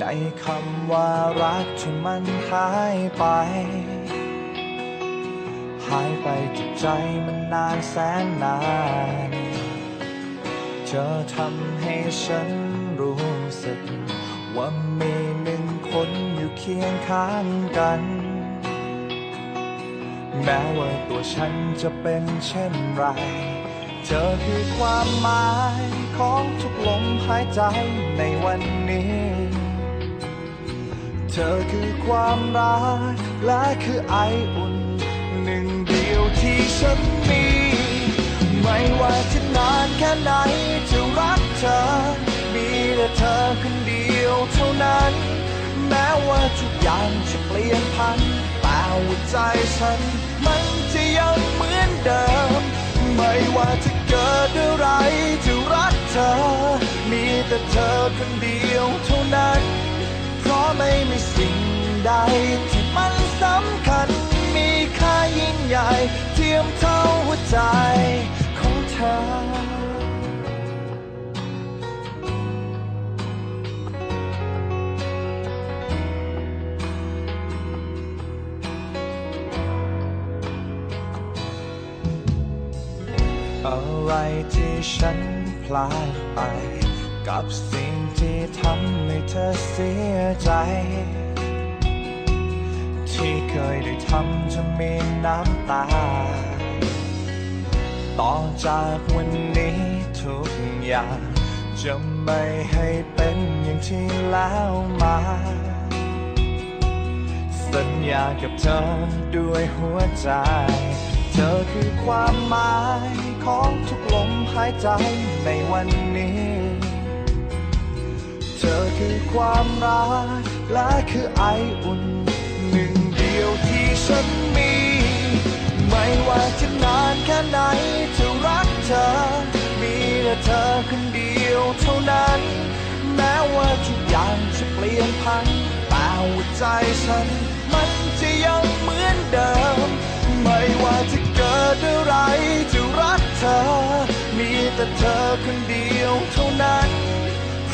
ในคำว่ารักที่มันหายไป หายไปจากใจมันนานแสนนาน เธอทำให้ฉันรู้สึก ว่ามีหนึ่งคนอยู่เคียงข้างกัน แม้ว่าตัวฉันจะเป็นเช่นไร เธอคือความหมายของทุกลมหายใจในวันนี้ ธอคือความรัก และคือไออุ่น หนึ่งเดียวที่ฉันมี ไม่ว่าจะนานแค่ไหนจะรักเธอ มีแต่เธอคนเดียวเท่านั้น แม้ว่าทุกอย่างจะเปลี่ยนพัน แต่หัวใจฉัน มันจะยังเหมือนเดิม ไม่ว่าจะเกิดอะไรจะรักเธอ มีแต่เธอคนเดียวเท่านั้น ไม่มีสิ่งใด ที่มันสำคัญ มีค่ายิ่งใหญ่ เทียมเท่าหัวใจของเธออะไรที่ฉันพลาดไป กับสิ่งที่ทำให้เธอเสียใจ ที่เคยได้ทำจะมีน้ำตา ต่อจากวันนี้ทุกอย่าง จะไม่ให้เป็นอย่างที่แล้วมา สัญญากับเธอด้วยหัวใจ เธอคือความหมายของทุกลมหายใจในวันนี้ อคือความรักและคือไออุ่น หนึ่งเดียวที่ฉันมี ไม่ว่าจะนานแค่ไหนจะรักเธอ มีแต่เธอคนเดียวเท่านั้น แม้ว่าทุกอย่างจะเปลี่ยนพันแต่หัวใจฉัน มันจะยังเหมือนเดิม ไม่ว่าจะเกิดอะไรจะรักเธอ มีแต่เธอคนเดียวเท่านั้น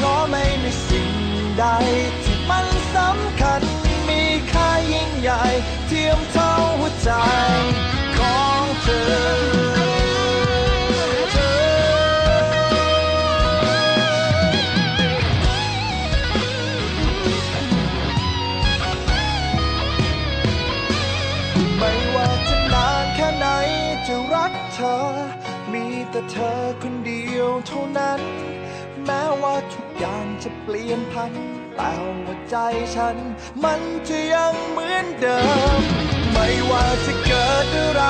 ราะไม่มีสิ่งใด ที่มันสำคัญมีค่ายิ่งใหญ่ เทียมเท่าหัวใจของเธอไม่ว่าจะนานแค่ไหนจะรักเธอมีแต่เธอคนเดียวเท่านั้น แม้ว่าทุกอย่างจะเปลี่ยนพัน แต่หัวใจฉัน มันจะยังเหมือนเดิม ไม่ว่าจะเกิดอะไร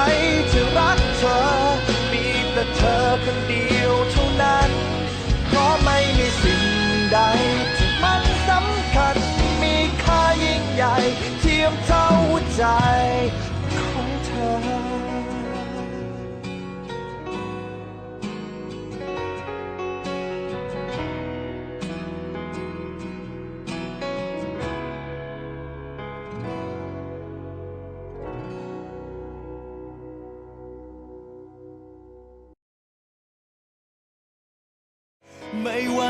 จะรักเธอ มีแต่เธอคนเดียวเท่านั้น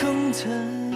ของเธอ